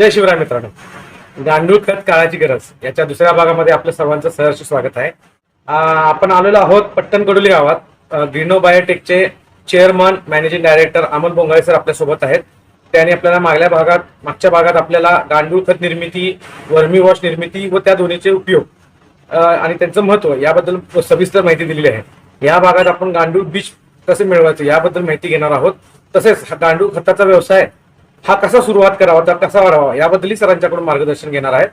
जय शिवराय मित्रांनो. म्हणजे गांडूळ खत काळाची गरज याच्या दुसऱ्या भागामध्ये आपलं सर्वांचं सहर्ष स्वागत आहे. आपण आलेलो आहोत पट्टण कडोली गावात. अ, Greeno बायोटेकचे chairman managing director Amol Bongale sir आपल्यासोबत आहेत. त्यांनी आपल्याला मागल्या भागात मागच्या भागात आपल्याला गांडूळ खत निर्मिती वर्मी वॉश निर्मिती व त्या दोन्हीचे उपयोग आणि त्यांचं महत्त्व याबद्दल सविस्तर माहिती दिलेली आहे. या भागात आपण गांडूळ बीज कसे मिळवायचं याबद्दल माहिती घेणार आहोत. तसेच हा गांडूळ खताचा व्यवसाय हा कसा सुरुवात करावा तर कसा वाढावा याबद्दलही सरांच्याकडून मार्गदर्शन घेणार आहेत.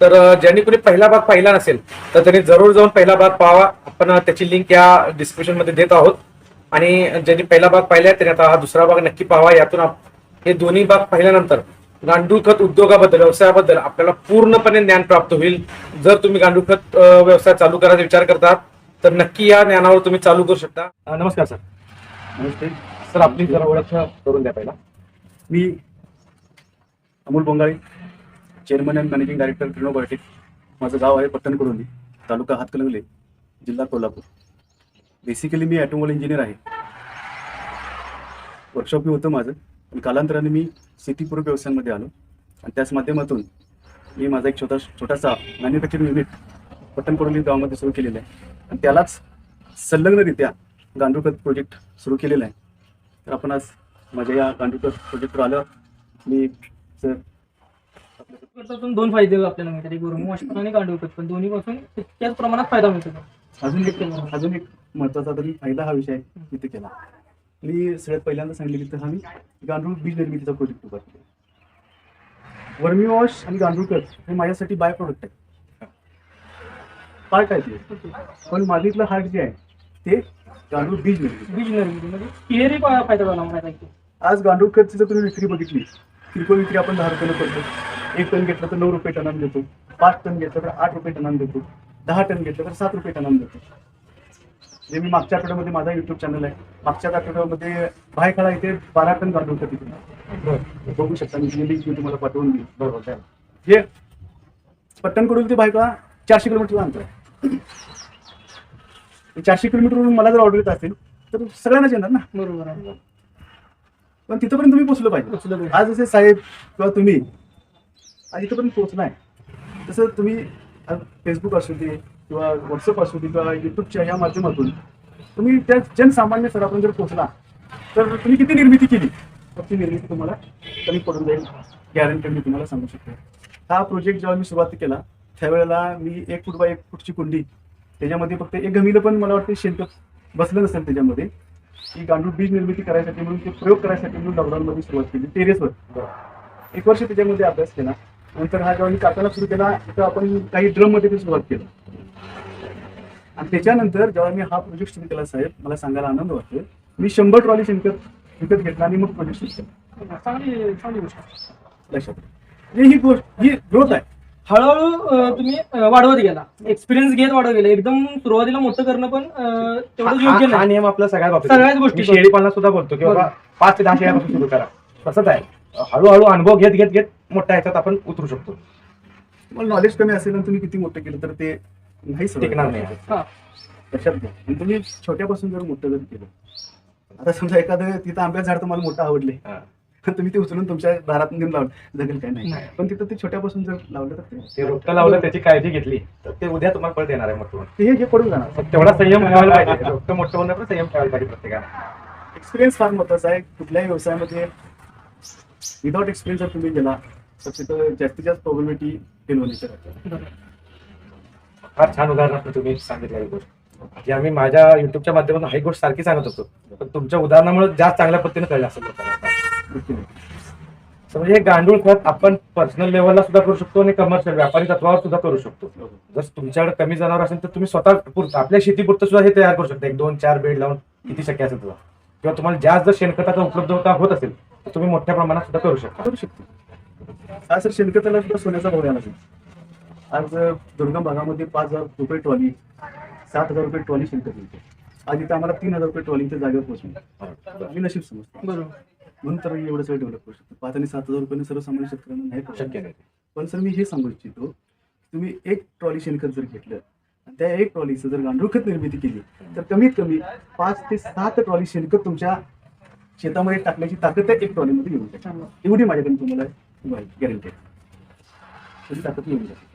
तर ज्यांनी कोणी पहिला भाग पाहिला नसेल तर त्यांनी जरूर जाऊन पहिला भाग पाहावा. आपण त्याची लिंक या डिस्क्रिप्शनमध्ये देत आहोत. आणि ज्यांनी पहिला भाग पाहिला त्यांनी आता हा दुसरा भाग नक्की पाहावा. यातून हे दोन्ही भाग पाहिल्यानंतर गांडूळ खत उद्योगाबद्दल व्यवसायाबद्दल आपल्याला पूर्णपणे ज्ञान प्राप्त होईल. जर तुम्ही गांडूळ खत व्यवसाय चालू करायचा विचार करतात तर नक्की या ज्ञानावर तुम्ही चालू करू शकता. नमस्कार सर. नमस्ते. सर आपली जरा ओळख करून द्या पहिला. मी Amol Bongale chairman and managing director Greeno biotech माझं गाव आहे पट्टण तालुका हातकलंगले जिल्हा कोल्हापूर. बेसिकली मी ॲटोमोबाईल इंजिनियर आहे. वर्कशॉप होतं माझं. पण कालांतराने मी शेतीपूरक व्यवसायांमध्ये आलो. आणि त्याच माध्यमातून मी माझा एक छोटा छोटासा मॅन्युफॅक्चरिंग युनिट पट्टण कडोली गावामध्ये सुरू केलेलं आहे. आणि त्यालाच संलग्नरित्या गांडूळखत प्रोजेक्ट सुरू केलेला आहे. तर आपण आज माझ्या या गांडूळखत प्रोजेक्टवर आलं मी सर. खतातून दोन फायदे आपल्याला मिळतात एक गरम वॉश पण आणि गांडूळ खत. पण दोन्ही पासून तितक्याच प्रमाणात फायदा मिळतो अजून एक अजून एक महत्त्वाचा तरी फायदा हा विषय तिथे केला. मी सगळ्यात पहिल्यांदा सांगितले की हा मी गांडूळ बीज निर्मितीचा प्रोजेक्ट उभा केला वर्मी वॉश आणि गांडूळ खत हे माझ्यासाठी बाय प्रोडक्ट आहे. पार्ट आहे ते. पण माझीतलं हार्ट जे आहे ते गांडूळ बीज निर्मिती. बीज निर्मिती म्हणजे फायदा झाला आज गांडूळ खतची जर तुम्ही विक्री बघितली. किरकोळ विक्री आपण दहा रुपयाला करतो. एक टन घेतलं तर नऊ रुपये टनानं देतो. पाच टन घेतलं तर आठ रुपये टनानं देतो. दहा टन घेतलं तर सात रुपये टनानं देतो. जे मी मागच्या आठवड्यामध्ये माझा युट्यूब चॅनल आहे. मागच्या आठवड्यामध्ये भायखळा इथे बारा टन गांडूळ खत तिथे. बघू शकता मी लिंक मी तुम्हाला पाठवून देईन. बरोबर हे पट्टणकडून ते भायखळा चारशे किलोमीटरचं अंतर आहे. चारशे किलोमीटरवरून मला जर ऑर्डर येत असेल तर सगळ्यांनाच येणार ना? बरोबर आहे. पण तिथपर्यंत तुम्ही पोहोचलं पाहिजे. पोचलं पाहिजे. आज जसे साहेब किंवा तुम्ही आज इथपर्यंत पोहोचलाय. तसं तुम्ही फेसबुक असू दे किंवा व्हॉट्सअप असू दे किंवा युट्यूबच्या ह्या माध्यमातून तुम्ही त्या जनसामान्य स्तरापर्यंत जर पोहोचला तर तुम्ही किती निर्मिती केली? तर ती निर्मिती तुम्हाला कमी पडून जाईल. गॅरंटी मी तुम्हाला सांगू शकतो. हा प्रोजेक्ट जेव्हा मी सुरुवात केला त्यावेळेला मी एक फूट बाय एक फूटची कुंडी त्याच्यामध्ये फक्त एक गमीला पण मला वाटतं शेणखत बसलं नसेल त्याच्यामध्ये. ही गांडूळ बीज निर्मिती करायसाठी म्हणून ते प्रयोग करायसाठी म्हणून लॉकडाऊनमध्ये सुरुवात केली टेरेसवर. एक वर्ष त्याच्यामध्ये अभ्यास केला. नंतर हा जेव्हा मी काकाला सुरू केला. तर आपण काही ड्रममध्ये ते सुरुवात केलं. आणि त्याच्यानंतर जेव्हा मी हा प्रोजेक्ट सुरू केला साहेब मला सांगायला आनंद वाटतो मी शंभर ट्रॉली शेणखत विकत घेतला आणि मग प्रोजेक्ट सुरू केला. चांगली चांगली गोष्ट. लक्षात ही गोष्ट ही ग्रोथ आहे. हळूहळू तुम्ही वाढवत गेला. एक्सपिरियन्स घेत वाढवत गेला. एकदम सुरुवातीला मोठं करणं पण तेवढं योग्य हा हा नाही. नियम आपला सगळ्यात बाबतीत. सगळ्याच गोष्टी मी शेळीपालनात सुद्धा बोलतो की बाबा. पाच ते दहा शेळ्यापासून सुरू करा. तसंच आहे. हळूहळू अनुभव घेत घेत घेत मोठ्या ह्याच्यात आपण उतरू शकतो. मला नॉलेज कमी असेल आणि तुम्ही किती मोठं केलं तर ते नाही. टिकणार नाही. हा. लक्षात घ्या. आणि तुम्ही छोट्यापासून जर मोठं जर केलं. आता समजा एखादं तिथं आंब्याचं झाड तुम्हाला मोठं आवडले. हा. तुम्ही ते उचलून तुमच्या दारात नेऊन लावलं. जगेल काय नाही. नाही. पण तिथं ते छोट्यापासून जर लावलं तर ते- ते रोपटं लावलं त्याची काळजी घेतली तर ते उद्या तुम्हाला फळ देणार आहे मग ते हे पडून जाणार. फक्त तेवढा संयम ठेवायला पाहिजे. रोपटं मोठं होणं पण संयम ठेवायला पाहिजे प्रत्येकाने एक्सपिरियन्स फार महत्त्वाचा आहे. कुठल्याही व्यवसायामध्ये विदाउट एक्सपिरियन्स जर तुम्ही गेला तर तिथं जास्तीत जास्त प्रॉब्लेमिटी फेल होण्याची राहते फार छान उदाहरणार्थ तुम्ही सांगितलं ही गोष्ट. की आम्ही माझ्या युट्यूबच्या माध्यमातून ही गोष्ट सारखी सांगत होतो. पण तुमच्या उदाहरणामुळे जास्त चांगल्या पद्धतीने कळलं असेल So म्हणजे हे गांडूळ खत आपण पर्सनल लेवलला सुद्धा करू शकतो आणि कमर्शियल व्यापारी तत्वावर सुद्धा करू शकतो. जर तुमच्याकडे कमी जनावर असेल तर तुम्ही स्वतः पुरतं आपल्या शेतीपुरतं सुद्धा हे तयार करू शकता. एक दोन चार बेड लावून किती शक्य असेल तुला. किंवा तुम्हाला जास्त जर शेणखताचा उपलब्धता होत असेल तर तुम्ही मोठ्या प्रमाणात सुद्धा करू शकता. करू शकतो. आज सर शेणखताला सुद्धा सोन्याचा भाव लागला. आज दुर्गम भागामध्ये पाच हजार रुपये ट्रॉली सात हजार रुपये ट्रॉली शेणखत मिळते आज इथं आम्हाला तीन हजार रुपये ट्रॉलीच्या जागेवर पोहोचून आम्ही नशीब समजतो. बरोबर. म्हणून तर मी एवढं सगळं डेव्हलप करू शकतो. पाच आणि सात हजार रुपये सर्वसामान्य शेतकऱ्यांना नाही करू शकत. शक्य नाही. पण सर मी हे सांगू इच्छितो तुम्ही एक ट्रॉली शेणखत जर घेतलं आणि त्या एक ट्रॉलीचं जर गांडूळ खत निर्मिती केली तर कमीत कमी पाच ते सात ट्रॉली शेणखत तुमच्या शेतामध्ये टाकण्याची ताकद त्या एक ट्रॉलीमध्ये येऊ शकते चांगलं. एवढी माझ्याकडे तुम्हाला गॅरंटी आहे. त्याची ताकद येऊन जाते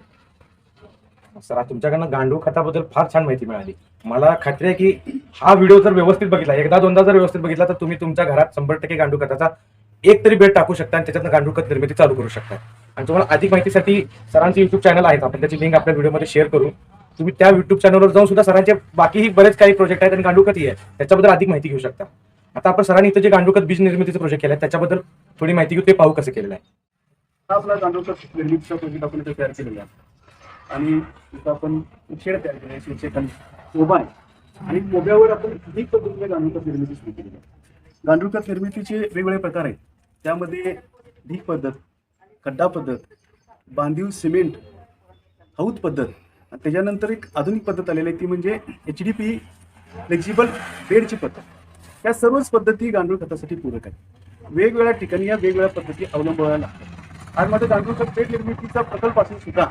सर आज तुमच्याकडनं गांडूळ खताबद्दल फार छान माहिती मिळाली. मला खात्री आहे की हा व्हिडिओ जर व्यवस्थित बघितला एकदा दोनदा जर व्यवस्थित बघितला तर तुम्ही तुमच्या घरात शंभर टक्के गांडूळ खताचा एक तरी बेड टाकू शकता आणि त्याच्यातनं गांडूळ खत निर्मिती चालू करू शकता. आणि तुम्हाला अधिक माहितीसाठी सरांचे युट्यूब चॅनल आहेत. आपण त्याची लिंक आपल्या व्हिडिओमध्ये शेअर करू. तुम्ही त्या युट्यूब चॅनलवर जाऊन सुद्धा सरांचे बाकीही बरेच काही प्रोजेक्ट आहेत आणि गांडूळ खतही आहे. त्याच्याबद्दल अधिक माहिती घेऊ शकता. आता आपण सरांनी इथं जे गांडूळ खत बीज निर्मितीचं प्रोजेक्ट केलं आहे त्याच्याबद्दल थोडी माहिती घेऊ ते पाहू कसं केलेलं आहे. आपला गांडूळ खत निर्मितीचा प्रोजेक्ट आपण तयार केलेला आहे. आणि तिथं आपण शेड तयार केले आहे शेडचे कोबा आहे. आणि कोब्यावर आपण अधिक पद्धतीने गांडूळखत निर्मिती सुरू केली आहे. गांडूळखत निर्मितीचे वेगवेगळे प्रकार आहेत. त्यामध्ये ढीक पद्धत खड्डा पद्धत बांधीव सिमेंट हौद पद्धत त्याच्यानंतर एक आधुनिक पद्धत आलेली आहे ती म्हणजे एच डी पी फ्लेक्झिबल बेडची पद्धत. या सर्वच पद्धती गांडूळ खतासाठी पूरक आहेत. वेगवेगळ्या ठिकाणी या वेगवेगळ्या पद्धती अवलंबाव्या लागतात. आज माझं गांडूळ खत बेड निर्मितीचा प्रकल्प असून सुद्धा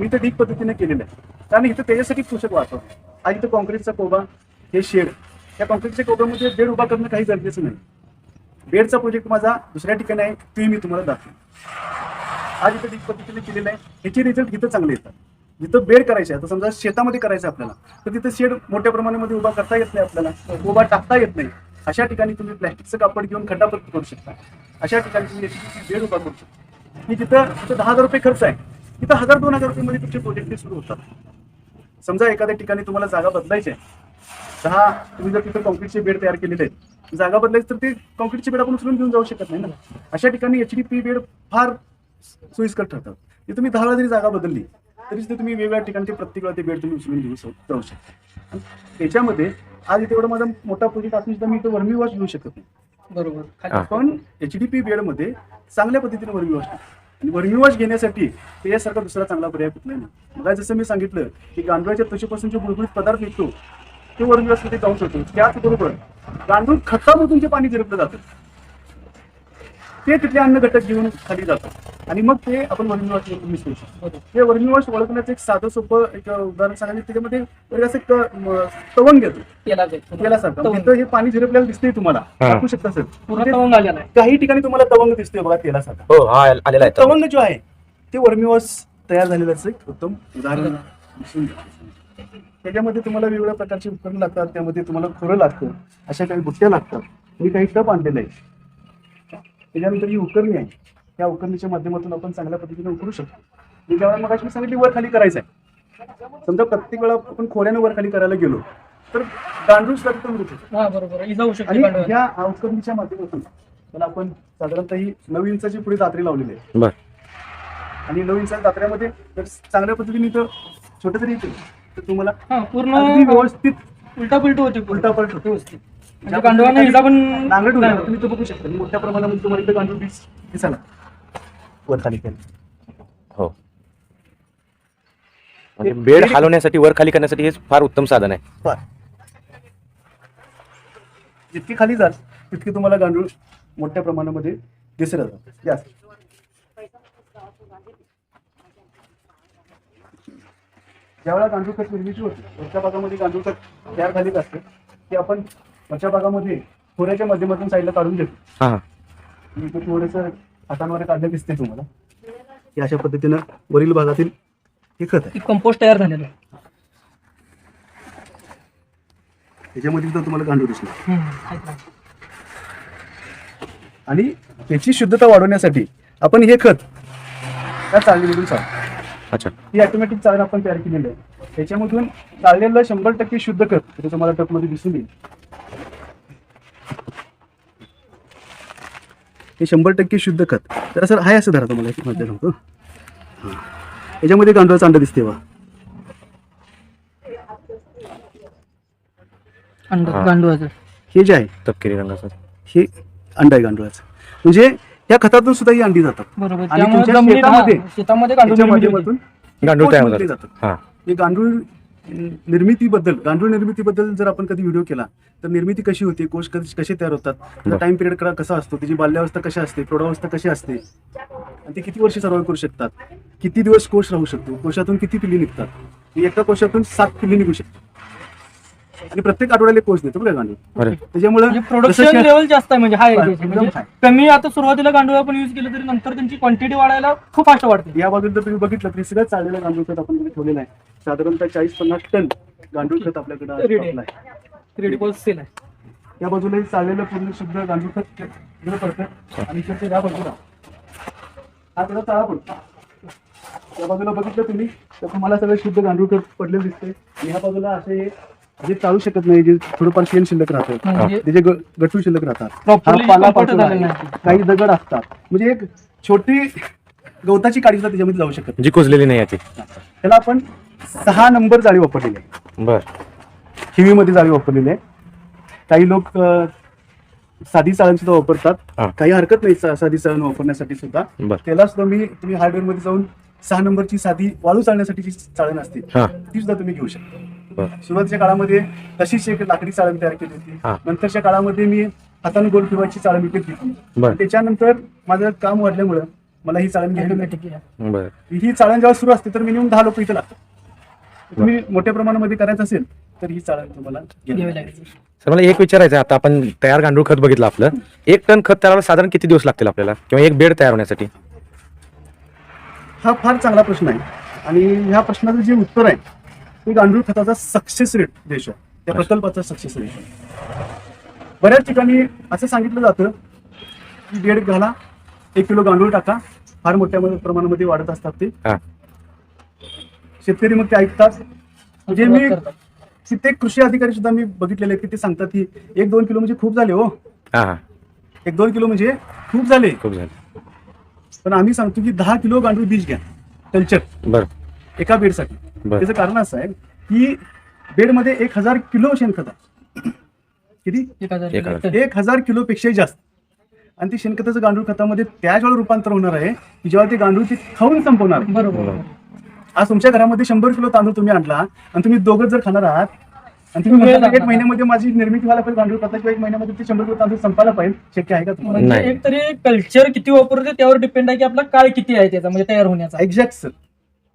मी इथं डीप पद्धतीने केलेलं आहे. कारण इथं त्याच्यासाठी पोषक वाचव आज इथं कॉन्क्रीटचा कोबा हे शेड या कॉन्क्रीटच्या कोबामध्ये बेड उभा करणं काही गरजेचं नाही. बेडचा प्रोजेक्ट माझा दुसऱ्या ठिकाणी आहे ते मी तुम्हाला दाखवेन. आज इथं डीप पद्धतीने केलेलं आहे. ह्याचे रिझल्ट इथं चांगले येतात. जिथं बेड करायचे आहे तर समजा शेतामध्ये करायचं आहे आपल्याला तर तिथं शेड मोठ्या प्रमाणामध्ये उभा करता येत नाही आपल्याला उभा टाकता येत नाही. अशा ठिकाणी तुम्ही प्लॅस्टिकचं कापड घेऊन खड्डा करू शकता. अशा ठिकाणी तुम्ही बेड उभा करू शकता. की जिथं तिथं दहा हजार रुपये खर्च आहे तिथं हजार दोन हजार रुपये तुमचे प्रोजेक्ट सुरू होतात. समजा एखाद्या ठिकाणी तुम्हाला जागा बदलायची आहे दहा तुम्ही जर तिथं कॉन्क्रीटचे बेड तयार केलेले आहेत जागा बदलायची तर ते कॉन्क्रीटचे बेड आपण उचलून घेऊन जाऊ शकत नाही ना. अशा ठिकाणी एच डी पी बेड फार सोयीस्कर ठरतात. ते तुम्ही दहा वेळा जरी जागा बदलली तरी ते तुम्ही वेगवेगळ्या ठिकाणी ते प्रत्येक वेळा ते बेड तुम्ही उचलून घेऊ शक- जाऊ शकता. त्याच्यामध्ये आज इथे एवढा माझा मोठा प्रोजेक्ट असून सुद्धा मी इथं वर्मी वॉश घेऊ शकत नाही. बरोबर. खाली-. पण एच डी पी बेडमध्ये चांगल्या पद्धतीने वर्मी वॉश आणि वर्मी वॉश घेण्यासाठी त्याच्यासारखा दुसरा चांगला पर्याय कुठला नाही. मला जसं मी सांगितलं की गांडुळाच्या त्वचेपासून जे गुळगुळीत पदार्थ निघतो ते वर्मिवॉशमध्ये जाऊ शकतो. त्याचबरोबर गांडूळ खतामधून जे पाणी जिरपलं जातं ते तिथले अन्न घटक घेऊन खाली जातात आणि मग ते आपण वर्मी वॉश मिस करू शकतो. हे वर्मी वॉश ओळखण्याचं एक साधं सोपं एक उदाहरण सांगायचं त्याच्यामध्ये एक असं तवंग येतो. तेलासारखं. तिथं हे पाणी झिरपल्याला दिसतंय तुम्हाला. दाखवू शकता सर पूर्ण तवंग आलेला आहे काही ठिकाणी तुम्हाला तवंग दिसतोय बघा तेलासारखा हो हा तवंग जो आहे ते वर्मिवॉश तयार झालेलं एक उत्तम उदाहरण. त्याच्यामध्ये तुम्हाला वेगवेगळ्या प्रकारची उपकरणं लागतात त्यामध्ये तुम्हाला खोरं लागतं अशा काही बुट्ट्या लागतात मी काही टप आणलेलं आहे त्याच्यानंतर ही उकरणी आहे त्या उकरणीच्या माध्यमातून आपण चांगल्या पद्धतीने उकरू शकतो. मी ज्यावेळेला मग मी सांगितली वर खाली करायचं आहे. समजा प्रत्येक वेळा आपण खोऱ्याने वर खाली करायला गेलो तर शकतो हा बरोबर. आणि. ह्या औषधीच्या माध्यमातून त्याला आपण साधारणतः ही नऊ इंचाची पुढे दात्री लावलेली आहे. बर. आणि नऊ इंचाच्या दात्र्यामध्ये जर चांगल्या पद्धतीने इथं छोटं जरी येते तर तुम्हाला हा पूर्ण व्यवस्थित उलटा पुलट होते. उलटा पलट होतो. व्यवस्थित. म्हणजे पण. तुम्ही तो बघू शकता. मोठ्या प्रमाणामध्ये तुम्हाला इथं गांडूळ बीज दिसायला. वर खाली केलं. हो. म्हणजे बेड हलवण्यासाठी वर खाली करण्यासाठी हे फार उत्तम साधन आहे. बर जितकी खाली जाल तितकी तुम्हाला गांडूळ मोठ्या प्रमाणामध्ये दिसत जातात यास ज्यावेळेला गांडूळ खत निर्मिती होते वरच्या भागामध्ये गांडूळ खत तयार झालेलं असतं ते आपण वरच्या भागामध्ये खोऱ्याच्या माध्यमातून साईडला काढून हा. हा इथे थोडंसं हातांवर काढलं दिसते तुम्हाला. हे अशा पद्धतीनं वरील भागातील हे खत आहे. कंपोस्ट तयार झालेलं आहे. त्याच्यामध्ये सुद्धा तुम्हाला गांडूळ दिसणार. आणि त्याची शुद्धता वाढवण्यासाठी आपण हे खत त्या चाळणीमधून चालतो अच्छा. ही ऑटोमॅटिक चाळण आपण तयार केलेली आहे. त्याच्यामधून चाळलेलं शंभर टक्के शुद्ध खत ते तुम्हाला टपमध्ये दिसून येईल. हे शंभर टक्के शुद्ध खत. तर सर हाय असं धरा तुम्हाला एक मध्य सांगतो हां. याच्यामध्ये गांडूळाचं अंड दिसते बा अंड हा. हे जे आहे तपकिरी रंगाचं हे अंड आहे गांडूळाचं. म्हणजे या खतातून सुद्धा ही अंडी जातात. बरोबर. आणि त्यामुळे तुमच्या जमिनीत शेतामध्ये- शेतामध्ये गांडूळ त्याच्या निर्मिती. होते. माध्यमातून गांडूळ पोट तयार मोजले होतात जातात. हा. हे गांडूळ निर्मितीबद्दल गांडूळ निर्मितीबद्दल जर आपण कधी व्हिडिओ केला तर निर्मिती कशी होते? कोश कसे कसे तयार होतात? बरं. टाइम पिरियड कसा असतो? त्याची बाल्यावस्था कशी असते? प्रौढावस्था कशी असते? आणि ते किती वर्ष सर्वाईव्ह करू शकतात? किती दिवस कोश राहू शकतो? कोशातून किती पिल्ली निघतात? एका कोशातून सात पिल्ली निघू शकतात. आणि प्रत्येक आठवड्याला कोर्स देतो बघा गांडूळ बरं. त्याच्यामुळे प्रोडक्शन लेवल जास्त आहे म्हणजे हाय हा, म्हणजे. कमी आता सुरुवातीला गांडूळ आपण युज केलं तरी नंतर त्यांची क्वांटिटी वाढायला खूप फास्ट वाढते. या बाजूला जर तुम्ही बघितलं तरी सगळं चाललेलं गांडूळ खत आपण ठेवलेलं आहे. साधारणतः चाळीस पन्नास टन गांडूळ खत आपल्याकडे आहे. क्रेडिबल सेल आहे या बाजूलाही चाललेलं पूर्ण शुद्ध गांडूळ खत पडतं आणि या बाजूला. हा पडतो या बाजूला बघितलं तुम्ही तर तुम्हाला सगळं शुद्ध गांडूळ खत पडलेलं दिसतंय. आणि ह्या बाजूला असे हे जे चालू शकत नाही जे थोडंफार शेण शिल्लक राहतं म्हणजे? त्याचे ग- शिल्लक राहतात Properly हा पाला comfort पाचोळा झालेला आहे. नाही. काही दगड असतात. म्हणजे एक छोटी गवताची काडी सुद्धा त्याच्यामध्ये जाऊ शकत जी कुजलेली नाही नाही. त्याला आपण सहा नंबर जाळी वापरलेली आहे. बर. हिवीमध्ये जाळी वापरलेली आहे. काही लोक अं, साधी चाळण सुद्धा वापरतात. हा. काही हरकत नाही सा- साधी चाळण वापरण्यासाठी सुद्धा. बर. त्याला सुद्धा मी तुम्ही हार्डवेअरमध्ये जाऊन सहा नंबरची साधी वाळू चाळण्यासाठी जी चाळण असते. हा. ती सुद्धा तुम्ही घेऊ शकता. बर. सुरुवातीच्या काळामध्ये तशीच एक लाकडी चाळण तयार केली होती. हा. नंतरच्या काळामध्ये मी हाताने गोल फिरवायची चाळण विकत घेतली. त्याच्यानंतर माझं काम वाढल्यामुळं मला ही चाळण घ्यायला. बर. ही चाळण जेव्हा सुरू असते तर मिनिमम दहा लोक इथे लागतात. तुम्ही मोठ्या प्रमाणामध्ये करायचं असेल तर ही चाळण तुम्हाला घ्यावी लागेल. सर मला एक विचारायचं आहे. आता आपण तयार गांडूळ खत बघितलं आपलं. एक टन खत तयार साधारण किती दिवस लागतील आपल्याला? किंवा एक बेड तयार होण्यासाठी? हा फार चांगला प्रश्न आहे. आणि ह्या प्रश्नाचं जे उत्तर आहे ते गांडूळ खताचा सक्सेस रेट रेशो त्या प्रकल्पाचा सक्सेस रेशो बऱ्याच ठिकाणी असं सांगितलं जातं की बेड घाला एक किलो गांडूळ टाका. फार मोठ्या प्रमाणामध्ये वाढत असतात ते. शेतकरी मग ते ऐकतात. म्हणजे मी. कित्येक कृषी अधिकारी सुद्धा मी बघितलेले आहेत की ते सांगतात की एक दोन किलो म्हणजे खूप झाले हो. हा हा. एक दोन किलो म्हणजे खूप झाले. खूप झालं. पण आम्ही सांगतो की दहा किलो गांडूळ बीज घ्या कल्चर. बर. एका बेडसाठी. त्याचं कारण असं आहे की बेडमध्ये एक हजार किलो शेणखत आहे. किती? एक हजार. एक किलो पेक्षाही जास्त. आणि ते शेणखताचं गांडूळ खतामध्ये त्याच वेळेला रूपांतर होणार आहे की जेव्हा ते गांडूळ ते खाऊन संपवणार. बरोबर. आज तुमच्या घरामध्ये शंभर किलो तांदूळ तुम्ही आणला आणि तुम्ही दोघं जर खाणार आहात आणि तुम्ही म्हणता एक. महिन्यामध्ये माझी निर्मिती व्हायला पाहिजे गांडूळ खताची किंवा एक महिन्यामध्ये ते शंभर किलो तांदूळ संपायला पाहिजे शक्य आहे का तुम्हाला म्हणजे नाही. एक तरी कल्चर किती वापरते त्यावर डिपेंड आहे की आपला काळ किती आहे त्याचा म्हणजे तयार होण्याचा एक्झॅक्ट सर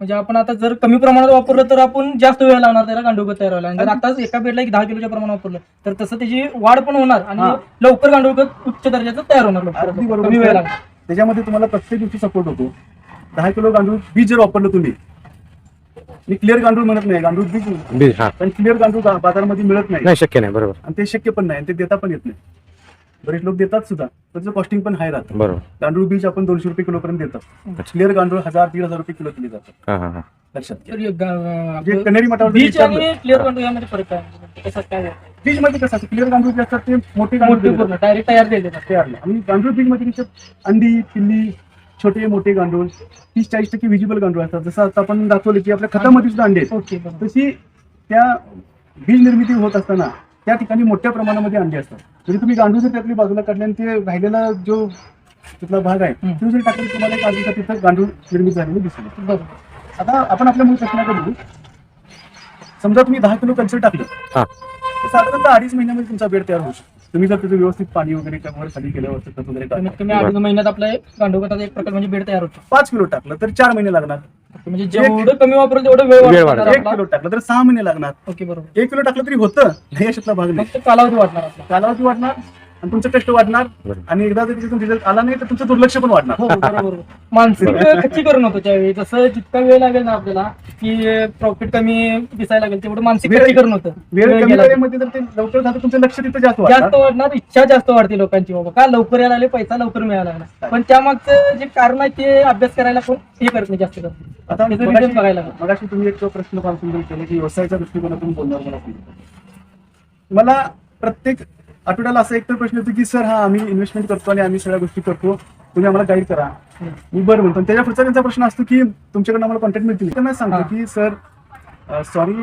म्हणजे आपण आता जर कमी प्रमाणात वापरलं तर आपण जास्त वेळ लागणार त्याला गांडूळ खत तयार व्हायला आणि जर आताच एका बेडला एक दहा किलोच्या प्रमाणात वापरलं तर तसं त्याची वाढ पण होणार आणि हा. लवकर गांडूळ खत उच्च दर्जाचं तयार होणार लवकर. अगदी बरोबर कमी वेळ. लागणार त्याच्यामध्ये तुम्हाला प्रत्येक गोष्टी सपोर्ट होतो दहा किलो गांडूळ बीज जर वापरलं तुम्ही मी क्लिअर गांडूळ म्हणत नाही गांडूळ बीज म्हणतो. बीज हा. पण क्लिअर गांडूळ गा- बाजारामध्ये मिळत नाही. नाही शक्य नाही बरोबर. आणि ते शक्य पण नाही आणि ते देता पण येत नाही. बरेच लोक देतात सुद्धा त्याचं कॉस्टिंग पण हाय राहतं. बरोबर. गांडूळ बीज आपण दोनशे रुपये किलो पर्यंत देतात. क्लिअर गांडूळ हजार दीड हजार रुपये किलो दिले जातात हा हा हा. लक्षात घ्या. तर एक गा- आपलं कनेरी मठावर जर बीच विचारलं, आणि क्लिअर गांडूळ यामध्ये फरक आहे कसं काय बीजमध्ये कसं असतं? क्लिअर गांडूळ जे असतात ते मोठे गांडूळ मोठे दिले पूर्ण डायरेक्ट तयार दिले जातात. जातात. तयार नाही. आणि गांडूळ बीजमध्ये कसे अंडी पिल्ली छोटे मोठे गांडूळ तीस चाळीस टक्के विजिबल गांडूळ असतात. जसं आता आपण दाखवले की आपल्या खतामध्ये सुद्धा अंडे आहेत. तशी त्या बीज निर्मिती होत असताना त्या ठिकाणी मोठ्या प्रमाणामध्ये अंडे असतात. म्हणजे तुम्ही गांडूळ जर त्यातली बाजूला काढले आणि ते राहिलेला जो तिथला भाग आहे. तो जर टाकला तुम्हाला एक अर्धा तिथं गांडूळ निर्मित झालेली दिसेल. बरोबर. आता आपण आपल्या मूळ प्रश्नाकडे बघू. समजा तुम्ही दहा किलो कल्चर टाकलं. हा. साधारणतः अडीच महिन्यामध्ये तुमचा बेड तयार होऊ शकतो. तुम्ही जर त्याचं व्यवस्थित पाणी वगैरे त्यावर खाली केलं व्यवस्थित खत वगैरे कमीत टाकलं कमी अडीच महिन्यात आपला एक गांडूळ खताचा एक प्रकार म्हणजे बेड तयार होतो. पाच किलो टाकलं तर चार महिने लागणार. म्हणजे जेवढं कमी वापरेल तेवढं वेळ एक आपला. किलो टाकलं तर सहा महिने लागणार. ओके बरोबर. एक किलो टाकलं तरी होतं. नाही अशातला भाग नाही. फक्त कालावधी वाढणार आपला. कालावधी वाढणार आणि तुमचं कष्ट वाढणार. आणि एकदा जर तिथून रिझल्ट आला नाही तर तुमचं दुर्लक्ष पण वाढणार. हो बरोबर. मानसिक. खच्चीकरण होतं त्यावेळी. जसं जितका वेळ लागेल ना आपल्याला की प्रॉफिट कमी दिसायला लागेल तेवढं मानसिक वेळ- खच्चीकरण होतं वेळ कमी गेला. वेळेमध्ये जर ते लवकर झालं तुमचं लक्ष तिथं जास्त जास्त वाढणार वाढणार इच्छा जास्त वाढते लोकांची बाबा. का लवकर यायला लागले? पैसा लवकर मिळायला लागला. पण त्यामागचं जे कारण आहे ते अभ्यास करायला पण हे करत नाही जास्त करत आता त्याचं मगाशी- बघायला लागलं. मगाशी तुम्ही एक प्रश्न फार सुंदर केला की व्यवसायाच्या दृष्टिकोनातून बोलणार मला सांगितलं. मला प्रत्येक आठवड्याला असा एक तर प्रश्न येतो की सर हा आम्ही इन्व्हेस्टमेंट करतो आणि आम्ही सगळ्या गोष्टी करतो. तुम्ही आम्हाला गाईड करा. मी बरं म्हणतो त्याच्या पुढचा त्यांचा प्रश्न असतो की तुमच्याकडनं आम्हाला कॉन्टॅक्ट मिळतील. त्यांना सांगतो हा. की सर सॉरी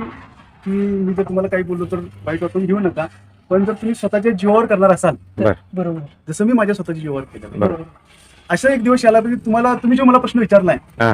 की मी जर तुम्हाला काही बोललो तर वाईट वाटून घेऊ नका. पण जर तुम्ही स्वतःच्या जीवावर करणार असाल बर. बरोबर. जसं मी माझ्या स्वतःच्या जीवावर केलं. बरोबर असा एक दिवस यायला पाहिजे. तुम्हाला तुम्ही जो मला प्रश्न विचारलाय हा.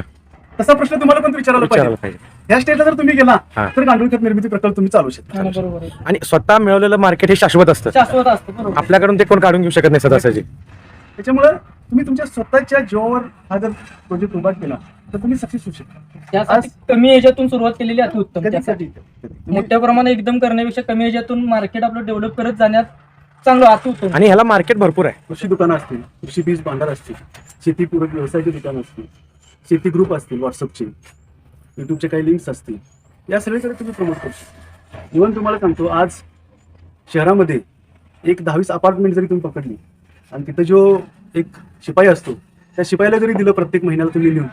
तसा प्रश्न तुम्हाला पण विचारायला विचारायला पाहिजे. पाहिजे. या स्टेजला जर तुम्ही गेला हा. तर गांडूळ खत निर्मिती प्रकल्प तुम्ही चालू शकता. हा, बरोबर आहे. आणि स्वतः मिळवलेलं मार्केट हे शाश्वत असतं. शाश्वत असतं बरोबर. आपल्याकडून ते कोण काढून घेऊ शकत नाही सदासाची त्याच्यामुळं तुम्ही तुमच्या स्वतःच्या जीवावर हा जर प्रोजेक्ट उभा केला तर तुम्ही सक्सेस होऊ शकता. त्यासाठी कमी याच्यातून सुरुवात केलेली अतिउत्तम कधीसाठी त्यासाठी. तुम्ही- मोठ्या प्रमाणात एकदम करण्यापेक्षा कमी याच्यातून मार्केट आपलं डेव्हलप करत जाण्यात चांगलं अतिउत्तम. आणि ह्याला मार्केट भरपूर आहे. कृषी दुकानं असतील कृषी बीज भांडार असतील शेतीपूरक व्यवसायाची दुकानं असतील शेती ग्रुप असतील व्हॉट्सअपचे युट्यूबचे काही लिंक्स असतील. या सगळीकडे तुम्ही प्रमोट करू शकता. इव्हन तुम्हाला सांगतो आज शहरामध्ये एक दहावीस अपार्टमेंट जरी तुम्ही पकडली आणि तिथं जो एक शिपाई असतो त्या शिपाईला जरी दिलं प्रत्येक महिन्याला तुम्ही लिहून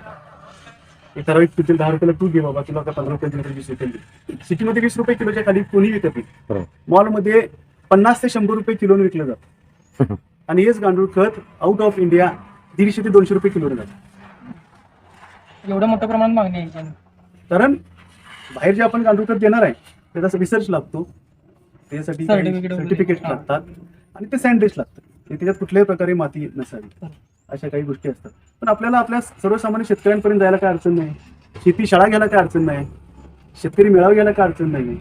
एक ठराविक तिथे दहा रुपयाला तू घे बाबा तुला का पंधरा रुपये दिले वीस रुपये सिटीमध्ये वीस रुपये किलोच्या खाली कोणी विकत नाही. मॉलमध्ये पन्नास ते शंभर रुपये किलोने विकलं जातं. आणि हेच गांडूळ खत आउट ऑफ इंडिया दीडशे ते दोनशे रुपये किलोने जातं. एवढ्या मोठ्या प्रमाणात मागणी आहे याच्याने. कारण बाहेर जे आपण गांडूळ खत देणार आहे त्याचा रिसर्च लागतो त्यासाठी Certificate वगैरे. सर्टिफिकेट हा. लागतात आणि ते सँडेश लागतं. ते त्याच्यात कुठल्याही प्रकारे माती नसावी. अशा काही गोष्टी असतात. पण आपल्याला आपल्या सर्वसामान्य शेतकऱ्यांपर्यंत जायला काय अडचण नाही. शेती शाळा घ्यायला काय अडचण नाही. शेतकरी मेळावा घ्यायला काय अडचण नाही.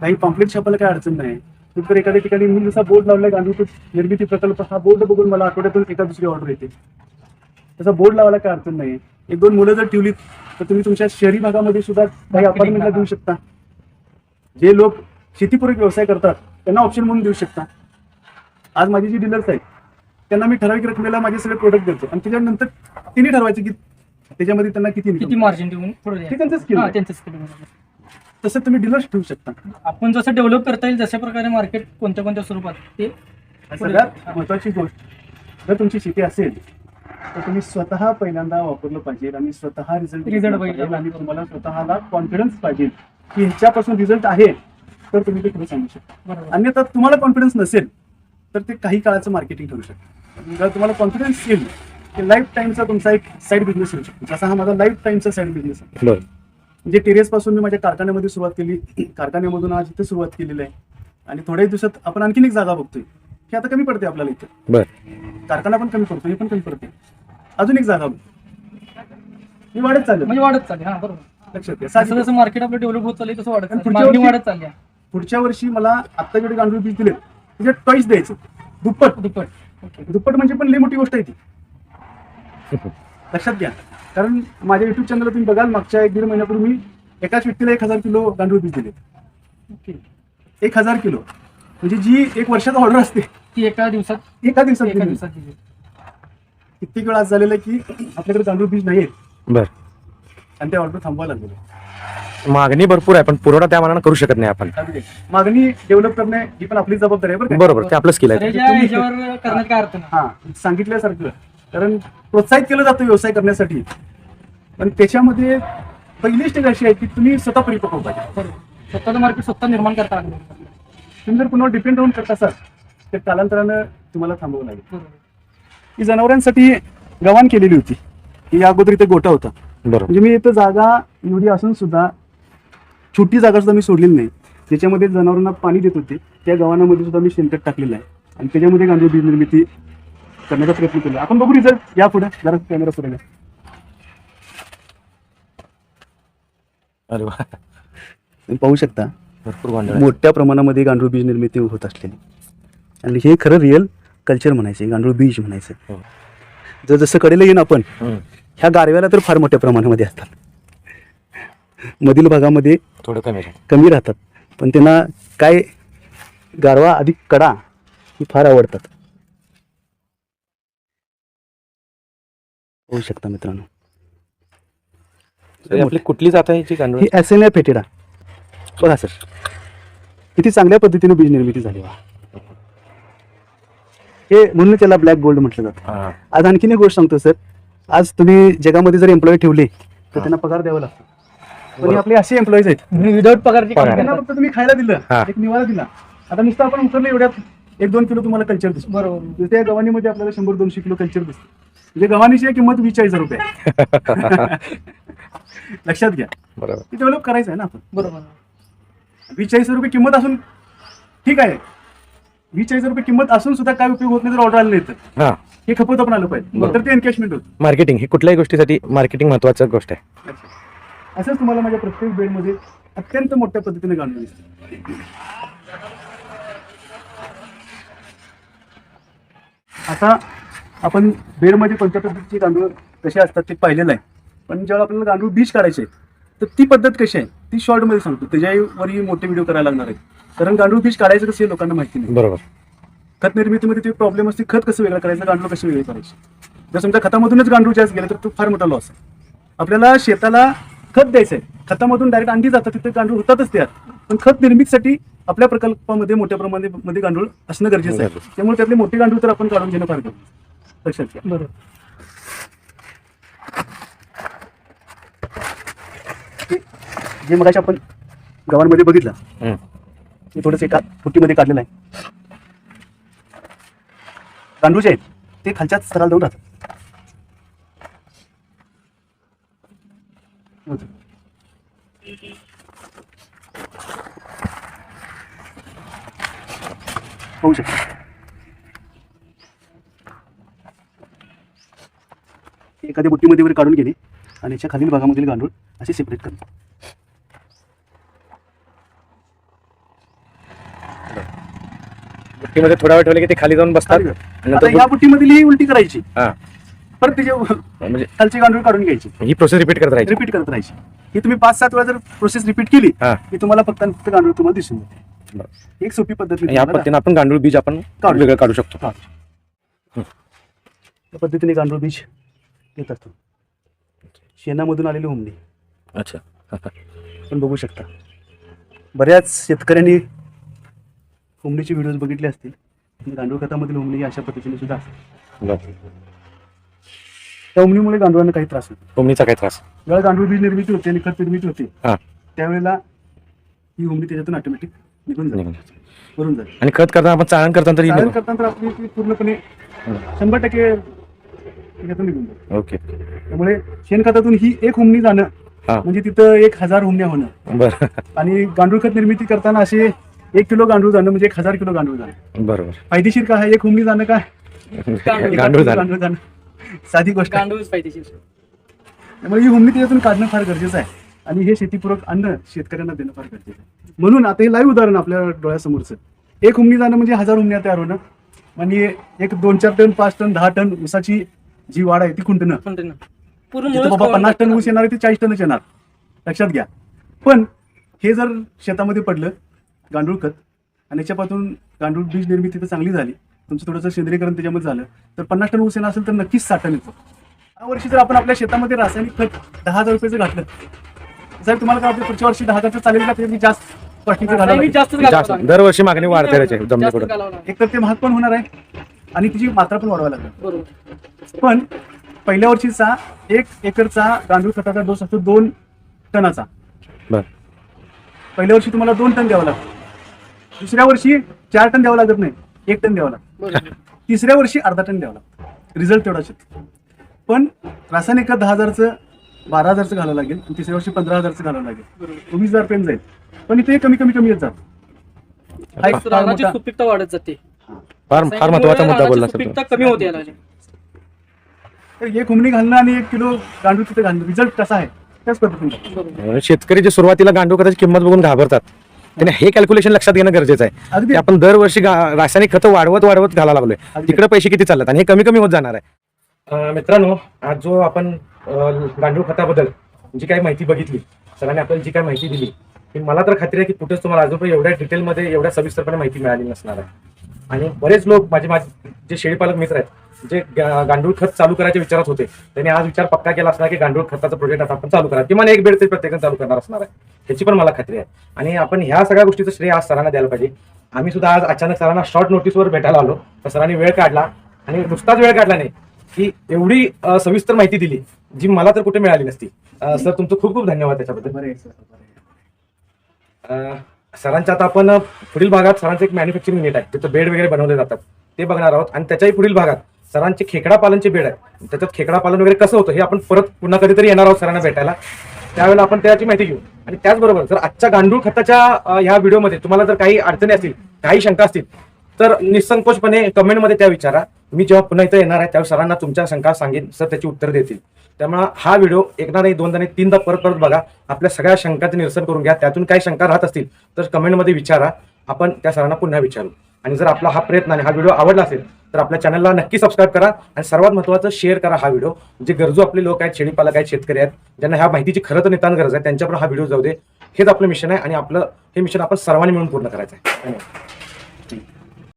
काही पॉम्पलेट छापायला काय अडचण नाही. तर एखाद्या ठिकाणी मी जसा बोर्ड लावलाय गांडूळ निर्मिती प्रकल्प हा बोर्ड बघून मला आठवड्यातून एका दुसरी ऑर्डर येते. तसा बोर्ड लावायला काय अडचण नाही. एक दोन मुलं जर ठेवलीत तर तुम्ही तुमच्या शहरी भागामध्ये सुद्धा काही अपार्टमेंटला देऊ शकता जे लोक शेतीपूरक व्यवसाय करतात त्यांना ऑप्शन म्हणून देऊ शकता आज माझी जी डीलर्स आहेत त्यांना मी ठराविक रकमेला माझे सगळे प्रोडक्ट देतो आणि त्याच्यानंतर तिने ठरवायचं की त्याच्यामध्ये त्यांना किती किती. मार्जिन ठेवून पुढे ते द्या. त्यांचं skill हा, आहे. त्यांचं skill आहे. तसं तुम्ही डीलर्स ठेवू शकता आपण जसं डेव्हलप करता येईल जशा प्रकारे मार्केट कोणत्या कोणत्या स्वरूपात ते आणि सगळ्यात महत्वाची गोष्ट जर तुमची शेती असेल तर तुम्ही स्वतः पहिल्यांदा वापरलं पाहिजे आणि स्वतः रिझल्ट Result बघितला आणि तुम्हाला स्वतःला कॉन्फिडन्स पाहिजे की ह्याच्यापासून रिझल्ट आहे तर तुम्ही ते पुढे सांगू शकता. बरोबर. अन्यथा तुम्हाला कॉन्फिडन्स नसेल तर ते काही काळाचं मार्केटिंग ठरू शकतं. जर तुम्हाला कॉन्फिडन्स येईल की लाईफ टाईमचा तुमचा एक साईड बिझनेस होऊ शकतो. जसा हा माझा लाईफ टाईमचा साईड बिझनेस आहे म्हणजे टेरेस पासून मी माझ्या कारखान्यामध्ये सुरुवात केली कारखान्यामधून आज इथे सुरुवात केलेली आहे. आणि थोड्या दिवसात आपण आणखीन एक जागा बघतोय. हे आता कमी पडते आपल्याला इथं. बर. कारखाना पण कमी पडतो हे पण कमी पडते अजून एक जागा ही वाढत चालेल. म्हणजे वाढत चालली हा बरोबर. लक्षात घ्या जसं साहजिक जसं मार्केट आपलं डेव्हलप होत चाललंय तसं वाढत. पुढच्या वाढत चालली. पुढच्या वर्षी मला आत्ता जेवढे गांडूळ बीज दिले त्याच्यात टॉईस द्यायचं दुप्पट. दुप्पट. दुप्पट म्हणजे पण लई मोठी गोष्ट आहे ती. लक्षात घ्या. कारण माझ्या युट्यूब चॅनलला तुम्ही बघाल मागच्या एक दीड महिन्यापूर्वी मी एकाच व्यक्तीला एक हजार किलो गांडूळ बीज दिले ओके एक हजार किलो. म्हणजे जी एक वर्षात ऑर्डर असते ती एका दिवसात एका दिवसात एका दिली. दिवसात दिली. कित्येक वेळा आज झालेलं आहे की आपल्याकडे गांडूळ बीज नाही आहेत बर आणि ते ऑर्डर थांबवायला लागलेले मागणी भरपूर आहे पण पुरवठा त्या मानानं करू शकत नाही आपण आहे. मागणी डेव्हलप करणे ही पण आपली जबाबदारी आहे बरं का? बरोबर ते आपलं स्किल आहे सरेच्या ह्याच्यावर करण्यात काय अर्थ नाही हा सांगितल्यासारखं कारण प्रोत्साहित केलं जातं व्यवसाय करण्यासाठी पण त्याच्यामध्ये पहिली स्टेज अशी आहे की तुम्ही स्वतः परिपक्व पाहिजे बरोबर स्वतःचं मार्केट स्वतः निर्माण करता आलं पाहिजे. तुम्ही जर कुणावर डिपेंड राहून करत असाल तर कालांतरानं तुम्हाला थांबवं लागेल. ही जनावरांसाठी गव्हाण केलेली होती. ही या अगोदर इथे गोठा होता. बरोबर. म्हणजे मी इथं जागा एवढी असून सुद्धा छोटी जागा सुद्धा मी सोडलेली नाही. ज्याच्यामध्ये जनावरांना पाणी देत होते त्या गव्हाणामध्ये सुद्धा मी शेणखत टाकलेलं आहे. आणि त्याच्यामध्ये गांडूळ बीज निर्मिती करण्याचा प्रयत्न केला. आपण बघू रिझल्ट. या पुढे. जरा कॅमेरा घ्या. अरे वा. पाहू शकता. भरपूर आहे. मोठ्या प्रमाणामध्ये गांडूळ बीज निर्मिती होत असलेली आणि हे खरं रिअल कल्चर म्हणायचं गांडूळ बीज म्हणायचं हो. जर जसं कडेला येईन आपण. ह्या गारव्याला तर फार मोठ्या प्रमाणामध्ये असतात मधील भागामध्ये थोडं कमी. कमी राहतात पण त्यांना काय गारवा अधिक कडा ही फार आवडतात होऊ शकता मित्रांनो तरी आपली कुठली जात आहे गांडूळ ही फेटेडा बघा सर किती चांगल्या पद्धतीने बीज निर्मिती झाली वा हे म्हणून त्याला ब्लॅक गोल्ड म्हटलं जातं. हा. आज आणखीन एक गोष्ट सांगतो सर आज तुम्ही जगामध्ये जर एम्प्लॉई ठेवले तर त्यांना पगार द्यावा लागतो. पण आपले असे एम्प्लॉईज आहेत. काम पगार. फक्त तुम्ही खायला दिलं हा. एक निवारा दिला. आता नुसतं आपण उतरलं एवढ्यात एक दोन किलो तुम्हाला कल्चर दिसतो. बरोबर. त्या गव्हाणीमध्ये आपल्याला शंभर दोनशे किलो कल्चर दिसतो. म्हणजे गव्हाणीची किंमत वीस चाळीस रुपये. लक्षात घ्या. बरोबर. ती डेव्हलप करायचं आहे ना आपण. बरोबर. वीस चाळीस रुपये किंमत असून ठीक आहे. वीस चाळीस रुपये किंमत असून सुद्धा काय उपयोग होत नाही तर ऑर्डर आले नाही तर हा. हे खपवत पण आलं पाहिजे. तर ते एनकॅशमेंट होतं. मार्केटिंग ही कुठल्याही गोष्टीसाठी मार्केटिंग महत्वाचं गोष्ट आहे. असंच तुम्हाला माझ्या प्रत्येक बेडमध्ये अत्यंत मोठ्या पद्धतीने गांडूळ दिसते. आता आपण बेडमध्ये कोणत्या पद्धतीचे गांडूळ कसे असतात ते पाहिलेलं आहे. पण जेव्हा आपल्याला गांडूळ बीज काढायचे आहे, तर ती पद्धत कशी आहे? ती शॉर्टमध्ये सांगतो. त्याच्यावरही मोठे व्हिडिओ करायला लागणार आहे कारण गांडूळ बीज काढायचं कसं हे लोकांना माहिती नाही. बरोबर. खत निर्मितीमध्ये ते प्रॉब्लेम असते खत कसं वेगळं करायचं गांडूळ कसं वेगळे करायचे. जर समजा खतामधूनच गांडूळ जास्त गेलं तर तो फार मोठा लॉस आहे. आपल्याला शेताला खत द्यायचं आहे. खतामधून डायरेक्ट अंडी जातात तिथे गांडूळ होतातच त्यात. पण खत निर्मितीसाठी आपल्या प्रकल्पामध्ये मोठ्या प्रमाणात मध्ये गांडूळ असणं गरजेचं आहे. त्यामुळे त्यातले मोठे गांडूळ तर आपण काढून घेणं फार गरजेचं आहे. लक्षात घ्या बरोबर ते जे मगाशी आपण गावांमध्ये बघितलं. ते थोडंसं एका फुटीमध्ये काढलेलं आहे. गांडूळ जे आहेत ते खालच्या स्तराला जाऊन राहतात. होऊ शकतो. एखाद्या बुट्टीमध्ये वगैरे काढून गेली आणि याच्या खालील भागामधील गांडूळ असे सेपरेट करतो बुट्टीमध्ये थोडा वेळ ठेवले की ते खाली जाऊन बसतात. आणि आता नंतर या ही उलटी करायची. हा. परत त्याचे म्हणजे खालचे गांडूळ काढून घ्यायची. ही प्रोसेस रिपीट करत राहायची. रिपीट करत राहायची. ही तुम्ही पाच सात वेळा जर प्रोसेस रिपीट केली हा. की तुम्हाला फक्त आणि फक्त गांडूळ तुम्हाला दिसून येते. बरं. एक सोपी पद्धत मी या तुम्हाला पद्धतीने आपण गांडूळ बीज आपण काढू. वेगळं काढू शकतो. काढू. या पद्धतीने गांडूळ बीज येत असतो. शेणामधून आलेली हुमणी अच्छा. आपण बघू शकता. बऱ्याच शेतकऱ्यांनी हुमणीचे व्हिडिओज बघितले असतील गांडूळ खतामधील हुमणी अशा पद्धतीने सुद्धा असते. त्या हुमणीमुळे गांडूळांना काही त्रास होतो. कोंबडीचा काय त्रास. जेव्हा गांडूळ बीज निर्मिती होते आणि खत निर्मिती होते हा. त्यावेळेला ही हुमणी त्याच्यातून ऑटोमॅटिक निघून. भरून जाते. आणि खत करताना आपण चाळण करताना तरी चालन करताना तर आपली ती पूर्णपणे शंभर टक्के त्याच्यातून निघून जाते. ओके. त्यामुळे शेणखतातून ही एक हुमणी जाणं म्हणजे तिथं एक हजार हुमण्या होणं. बरं. आणि गांडूळ खत निर्मिती करताना असे एक किलो गांडूळ जाणं म्हणजे एक हजार किलो गांडूळ जाणं बरोबर. फायदेशीर का आहे? एक हुमणी जाणं काय? गांडूळ. एका गांडूळ किलो झालं. गांडूळ जाणं साधी गोष्ट आहे. गांडूळच पाहिजे त्यामुळे ही हुमणी त्याच्यातून काढणं फार गरजेचं आहे. आणि हे शेतीपूरक अन्न शेतकऱ्यांना देणं फार गरजेचं आहे. म्हणून आता हे लाईव्ह उदाहरण आपल्या डोळ्यासमोरचं. एक हुमणी जाणं म्हणजे हजार हुमण्या तयार होणं. म्हणजे एक दोन चार टन पाच टन दहा टन ऊसाची जी वाढ आहे ती खुंटणं पूर्ण पूर्ण जिथं मुळंच बाबा खाऊन पन्नास टन टाकतात. ऊस येणार आहे ते चाळीस टनच येणार. लक्षात घ्या. पण हे जर शेतामध्ये पडलं गांडूळ खत आणि याच्यापासून गांडूळ बीज निर्मिती तर चांगली झाली. तुमचं थोडंसं सेंद्रीकरण त्याच्यामध्ये झालं. तर पन्नास टन ऊस असेल तर नक्कीच साठ टन येतो या वर्षी जर आपण आपल्या शेतामध्ये रासायनिक खत दहा हजार रुपयाचं घातलं साहेब तुम्हाला काय वाटतं पुढच्या वर्षी दहा हजारचं चालेल का? त्याच्यात जास्त जास्त. दरवर्षी मागणी वाढते. एक तर ते महाग पण होणार आहे आणि तिची मात्रा पण वाढवायला लागेल. पण पहिल्या वर्षीचा एक एकरचा गांडूळ खताचा डोस असतो दोन टनाचा. बर. पहिल्या वर्षी तुम्हाला दोन टन द्यावं लागतं. दुसऱ्या वर्षी चार टन द्यावं लागत नाही एक टन द्यावं लागतं. बरोबर तिसऱ्या वर्षी अर्धा टन द्यावं लागतं. रिझल्ट तेवढाच येतो पण रासायनिक दहा हजारचं बारा हजारचं घालावं लागेल आणि तिसऱ्या वर्षी पंधरा हजारचं घालावं लागेल. वीस हजार पेन जाईल. पण इथे कमी कमी कमी येत जात. सुपीकता वाढत जाते. फार फार महत्त्वाचा मुद्दा बोलला रानाची सर सुपीकता कमी होते याला एक हुमणी घालणं आणि एक किलो गांडूळ तिथे घालणं. रिझल्ट कसा आहे? त्याच पद्धतीने. बरोबर. शेतकरी जे सुरुवातीला गांडूळ खताची किंमत बघून घाबरतात. त्याने हे कॅल्क्युलेशन लक्षात घेणं गरजेचं आहे. अगदी. की आपण दरवर्षी रासायनिक खतं वाढवत वाढवत घाला लागलोय. तिकडे पैसे किती चालतात आणि हे कमी कमी होत जाणार आहे? मित्रांनो आज जो आपण गांडूळ खताबद्दल जी काही माहिती बघितली सरांनी आपल्याला जी काही माहिती दिली ती मला तर खात्री आहे की कुठेच तुम्हाला अजून एवढ्या डिटेलमध्ये एवढ्या सविस्तरपणे माहिती मिळाली नसणार आहे. आणि बरेच लोक माझे माझे जे शेळीपालक मित्र आहेत जे गांडूळ खत चालू करायच्या विचारात होते त्यांनी आज विचार पक्का केला असणार की गांडूळ खताचा प्रोजेक्ट आता आपण चालू करा. किमान एक बेड तरी प्रत्येकाने चालू करणार असणार आहे. ह्याची पण मला खात्री आहे. आणि आपण ह्या सगळ्या गोष्टीचं श्रेय आज सरांना द्यायला पाहिजे. आम्ही सुद्धा आज अचानक सरांना शॉर्ट नोटीसवर भेटायला आलो तर सरांनी वेळ काढला आणि नुसताच वेळ काढला नाही की एवढी सविस्तर माहिती दिली जी मला तर कुठे मिळाली नसती. सर तुमचं खूप खूप धन्यवाद त्याच्याबद्दल. सरांच्या आता आपण पुढील भागात सरांचं एक मॅन्युफॅक्चरिंग युनिट आहे तिथं बेड वगैरे बनवले जातात. ते बघणार आहोत आणि त्याच्याही पुढील भागात सरांचे खेकडा पालनचे बेड आहे त्याच्यात खेकडा पालन वगैरे कसं होतं हे आपण परत पुन्हा कधीतरी येणार आहोत सरांना भेटायला. त्यावेळेला आपण त्याची माहिती घेऊ. आणि त्याचबरोबर जर आजच्या गांडूळ खताच्या ह्या व्हिडिओमध्ये तुम्हाला जर काही अडचणी असतील काही शंका असतील तर निसंकोचपणे कमेंटमध्ये त्या विचारा. मी जेव्हा पुन्हा इथं येणार आहे त्यावेळी सरांना तुमच्या शंका सांगेन सर त्याची उत्तर देतील. त्यामुळे हा व्हिडिओ एकदा नाही दोनदा नाही तीनदा परत परत बघा. आपल्या सगळ्या शंकाचं निरसन करून घ्या. त्यातून काही शंका राहत असतील तर कमेंटमध्ये विचारा. आपण त्या सरांना पुन्हा विचारू. आणि जर आपला हा प्रयत्न आणि हा व्हिडिओ आवडला असेल तर आपल्या चॅनलला नक्की सबस्क्राईब करा आणि सर्वात महत्त्वाचं शेअर करा हा व्हिडिओ. जे गरजू आपले लोक आहेत शेळीपालक आहेत शेतकरी आहेत ज्यांना ह्या माहितीची खरं तर नितान गरज आहे त्यांच्यापर्यंत हा व्हिडिओ जाऊ दे. हेच आपलं मिशन आहे आणि आपलं हे मिशन आपण सर्वांनी मिळून पूर्ण करायचं आहे. धन्यवाद.